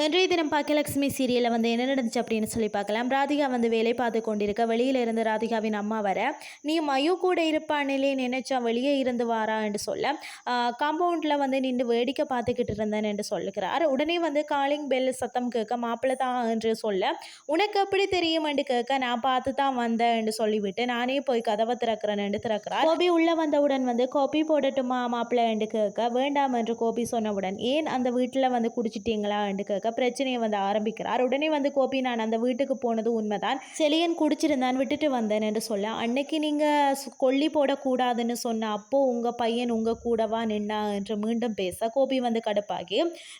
இன்றைய தினம் பாக்கியலட்சுமி சீரியலில் வந்து என்ன நடந்துச்சு அப்படின்னு சொல்லி பார்க்கலாம். ராதிகா வந்து வேலை பார்த்து கொண்டிருக்க வெளியில் இருந்து ராதிகாவின் அம்மா வர நீ மயு கூட இருப்பானிலே நினைச்சா வெளியே இருந்து வாரா என்று சொல்ல காம்பவுண்டில் வந்து நின்று வேடிக்கை பார்த்துக்கிட்டு இருந்தேன் என்று சொல்லுகிறார். உடனே வந்து காலிங் பெல் சத்தம் கேட்க மாப்பிள்ளை தான் என்று சொல்ல உனக்கு எப்படி தெரியும்? என்று கேட்க நான் பார்த்து தான் வந்தேன் என்று சொல்லிவிட்டு நானே போய் கதவை திறக்கிறேன் என்று திறக்கிறார். கோபி உள்ளே வந்தவுடன் வந்து கோபி போடட்டுமா மாப்பிள்ளை? என்று கேட்க வேண்டாம் என்று கோபி சொன்னவுடன் ஏன் அந்த வீட்டில் வந்து குடிச்சிட்டீங்களா? என்று கேட்க பிரச்சனையை வந்து ஆரம்பிக்கிறார். உடனே வந்து கோபி நான் அந்த வீட்டுக்கு போனது உண்மைதான். செலியன் குடிச்சிருந்தான் விட்டுட்டு வந்தேன் என்று சொல்ல அன்னைக்கு நீங்கள் கொல்லி போடக்கூடாதுன்னு சொன்ன அப்போ உங்கள் பையன் உங்கள் கூடவா நின்னா? என்று மீண்டும் பேச கோபி வந்து கடுப்பாகி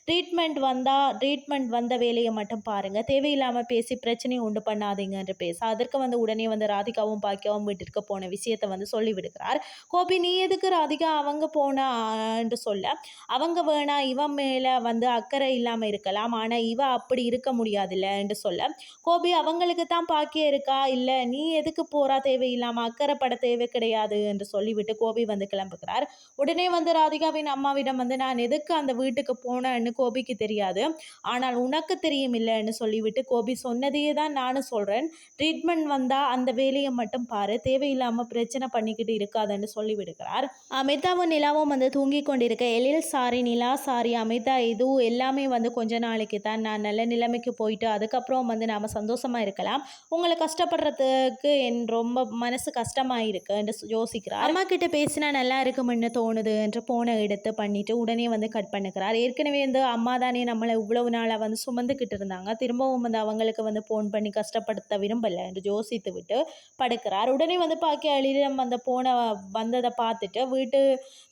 ட்ரீட்மெண்ட் வந்தால் ட்ரீட்மெண்ட் வந்த வேலையை மட்டும் பாருங்கள் தேவையில்லாமல் பேசி பிரச்சனையை உண்டு பண்ணாதீங்க என்று பேச அதற்கு வந்து உடனே வந்து ராதிகாவும் பாக்கியாவும் வீட்டிற்கு போன விஷயத்தை வந்து சொல்லிவிடுகிறார் கோபி நீ எதுக்கு ராதிகா அவங்க போனா? என்று சொல்ல அவங்க வேணா இவன் மேலே வந்து அக்கறை இல்லாமல் இருக்கலாம். ஆனால் இவ அப்படி இருக்க முடியாதுல்லன்னு சொல்ல கோபி அவங்களுக்கு தான் பாக்கிய இருக்கா? இல்லை நீ எதுக்கு போறா? தேவையில்லாமல் அக்கறைப்பட தேவை கிடையாது என்று சொல்லிவிட்டு கோபி வந்து கிளம்புகிறார். உடனே வந்து ராதிகாவின் அம்மாவிடம் வந்து நான் எதுக்கு அந்த வீட்டுக்கு போனேன்னு கோபிக்கு தெரியாது. ஆனால் உனக்கு தெரியும் இல்லைன்னு சொல்லிவிட்டு கோபி சொன்னதையே தான் நானும் சொல்கிறேன் ட்ரீட்மெண்ட் வந்தால் அந்த வேலையை மட்டும் பாரு. தேவையில்லாமல் பிரச்சனை பண்ணிக்கிட்டு இருக்காதுன்னு சொல்லிவிடுகிறார். அமிதாவும் நிலாவும் வந்து தூங்கி கொண்டிருக்க எழில் சாரி நிலா சாரி அமிதா இது எல்லாமே வந்து கொஞ்ச நாள் நாளைக்கு தான் நான் நல்ல நிலைமைக்கு போயிட்டு அதுக்கப்புறம் வந்து நாம் சந்தோஷமாக இருக்கலாம். உங்களை கஷ்டப்படுறதுக்கு என் ரொம்ப மனசு கஷ்டமாக இருக்கு என்று யோசிக்கிறார். அம்மா கிட்ட பேசினா நல்லா இருக்கும்னு தோணுது என்று போனை எடுத்து பண்ணிட்டு உடனே வந்து கட் பண்ணுக்கிறார் ஏற்கனவே வந்து அம்மா தானே நம்மளை இவ்வளவு நாளாக வந்து சுமந்துக்கிட்டு இருந்தாங்க. திரும்பவும் வந்து அவங்களுக்கு வந்து ஃபோன் பண்ணி கஷ்டப்படுத்த விரும்பலை என்று யோசித்து விட்டு படுக்கிறார். உடனே வந்து பாக்கி எழிலம் அந்த போனை வந்ததை பார்த்துட்டு வீட்டு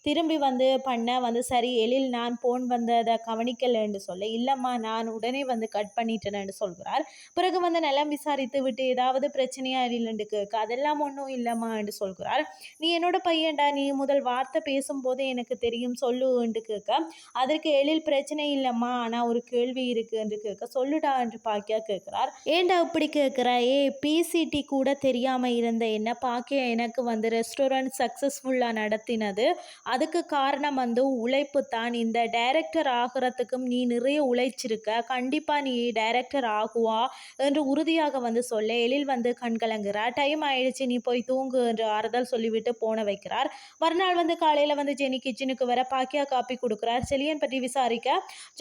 திரும்பி வந்து பண்ண வந்து சரி எழில் நான் போன் வந்ததை கவனிக்கலைன்னு சொல்ல இல்லைம்மா நான் உடனே வந்து கட் பண்ணிட்டேன்னு சொல்கிறார் பிறகு வந்து நிலம் விசாரித்து விட்டு ஏதாவது பிரச்சனையா இல்லைன்னு கேட்க அதெல்லாம் ஒன்றும் இல்லைம்மா என்று சொல்கிறார். நீ என்னோட பையன்டா நீ முதல் வார்த்தை பேசும்போதே எனக்கு தெரியும் சொல்லு என்று கேட்க அதற்கு எழில் பிரச்சனை இல்லைம்மா ஆனால் ஒரு கேள்வி இருக்கு என்று கேட்க சொல்லுடா என்று பாக்கியா கேட்கிறார். ஏண்டா இப்படி கேட்குறா? ஏ பிசிடி கூட தெரியாமல் இருந்த என்ன பாக்கியா? எனக்கு வந்து ரெஸ்டாரண்ட் சக்ஸஸ்ஃபுல்லாக நடத்தினது. அதுக்கு காரணம் வந்து உழைப்பு தான் இந்த டைரக்டர் ஆகிறதுக்கும் நீ நிறைய உழைச்சிருக்க இருக்க கண்டிப்பாக நீ டைரக்டர் ஆகுவா என்று உறுதியாக வந்து சொல்ல எழில் வந்து கண்கலங்குறா டைம் ஆயிடுச்சு நீ போய் தூங்கு என்று ஆறுதல் சொல்லிவிட்டு போன வைக்கிறார். மறுநாள் வந்து காலையில் வந்து ஜெனி கிச்சனுக்கு வர பாக்கியா காப்பி கொடுக்குறார். செலியன் பற்றி விசாரிக்க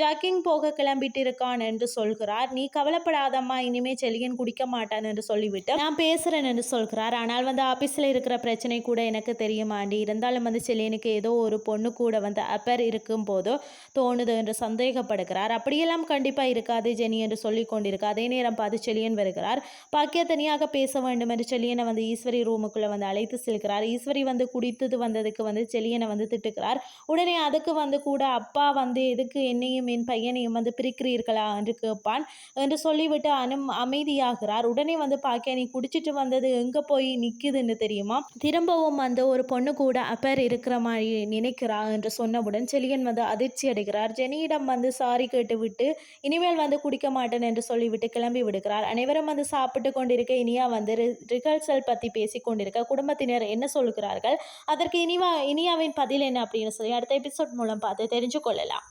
ஜாக்கிங் போக கிளம்பிட்டு இருக்கான் என்று சொல்கிறார். நீ கவலைப்படாதம்மா இனிமே செலியன் குடிக்க மாட்டான் என்று சொல்லிவிட்டு நான் பேசுகிறேன் என்று சொல்கிறார். ஆனால் வந்து ஆஃபீஸில் இருக்கிற பிரச்சனை கூட எனக்கு தெரியுமாண்டி? இருந்தாலும் வந்து செலியனுக்கு ஏதோ ஒரு பொண்ணு கூட வந்து அப்பர் இருக்கும் போதோ தோணுது என்று சந்தேகப்படுகிறார். அப்படியே இதெல்லாம் கண்டிப்பாக இருக்காது ஜெனி என்று சொல்லி கொண்டிருக்க. அதே நேரம் பார்த்து செலியன் வருகிறார். பாக்கியா தனியாக பேச வேண்டும் என்று செலியனை வந்து ஈஸ்வரி ரூமுக்குள்ளே வந்து அழைத்து செல்கிறார். ஈஸ்வரி வந்து குடித்தது வந்ததுக்கு வந்து செலியனை வந்து திட்டுக்கிறார் உடனே அதுக்கு வந்து கூட அப்பா வந்து எதுக்கு என்னையும் என் பையனையும் வந்து பிரிக்கிறீர்களா என்று கேட்பான். என்று சொல்லிவிட்டு அனும் அமைதியாகிறார். உடனே வந்து பாக்கியா நீ குடிச்சிட்டு வந்தது எங்கே போய் நிற்குதுன்னு தெரியுமா? திரும்பவும் வந்து ஒரு பொண்ணு கூட அப்பர் இருக்கிற மாதிரி நினைக்கிறா? என்று சொன்னவுடன் செலியன் வந்து அதிர்ச்சி அடைகிறார். ஜெனியிடம் வந்து சாரி கேட்டு சொல்லிவிட்டு இனிமேல் வந்து குடிக்க மாட்டேன் என்று சொல்லிவிட்டு கிளம்பி விடுகிறார். அனைவரும் வந்து சாப்பிட்டு கொண்டிருக்க இனியா வந்து ரிகல்சல் பற்றி பேசி கொண்டிருக்க குடும்பத்தினர் என்ன சொல்கிறார்கள் அதற்கு இனிவா இனியாவின் பதில் என்ன அப்படின்னு சொல்லி அடுத்த எபிசோட் மூலம் பார்த்து தெரிஞ்சு கொள்ளலாம்.